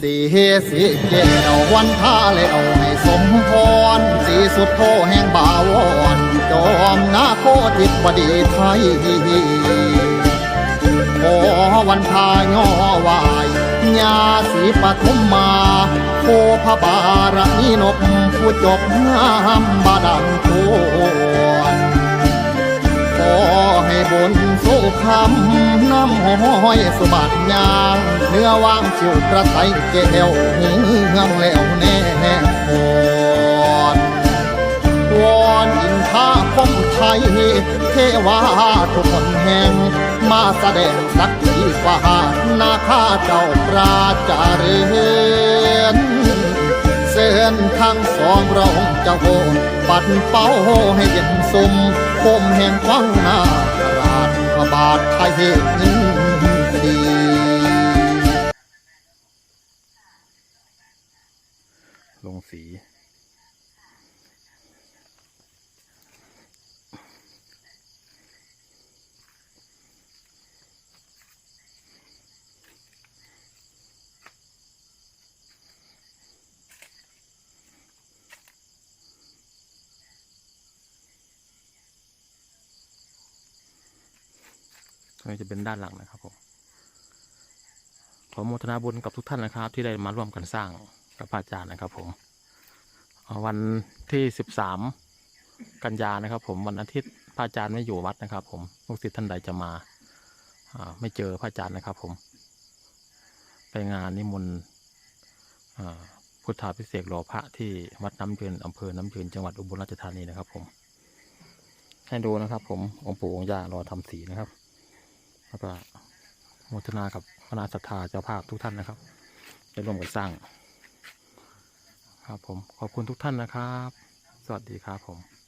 สีเฮสีเกววันท่าแล้วให้สมพรสีสุดโทแห่งบาวรจอมนาโคติดบดีไทยขอวันทายอวายญาสีปฐุมมาโคพระบารมีนกผู้จบงามบาดังโทนขอให้บนสู้คำน้ำห้อยสบัดยาือว่างชิวกระไตแก้วเฮืองแล้วแน่พรวอนอินทาคมไทย เทวาทุกคนแห่ง มาแสดงสักทีฟ้านาข้าเจ้าปราจาเรนเส้นทางสองเราเจ้าโหปัดเป้าให้เย็นสมคมแห่งฟังหน้าราชพระบาทไทยเหตุนี้ ลงสีตรงนี้จะเป็นด้านหลังนะครับผมขอโมทนาบุญกับทุกท่านนะครับ ที่ได้มาร่วมกันสร้าง กับพระอาจารย์นะครับผมวันที่สิบสามกันยานะครับ ผมวันอาทิตย์พระอาจารย์ไม่อยู่วัดนะครับ ผมลูกศิษย์ท่านใดจะมาอไม่เจอพระอาจารย์นะครับ ผม ไปงานนิมนต์พุทธาพิเศษกหล่อพระที่วัดน้ำยืนอำเภอน้ำยืนจังหวัดอุบลราชธานีนะครับ ผม ให้ดูนะครับ ผมองค์ปู่องค์ย่ารอทำสีนะครับแล้วก็โมทนากับคณะศรัทธาเจ้าภาพทุกท่านนะครับได้ร่วมกันสร้าง ครับผมขอบคุณทุกท่านนะครับ สวัสดีครับผม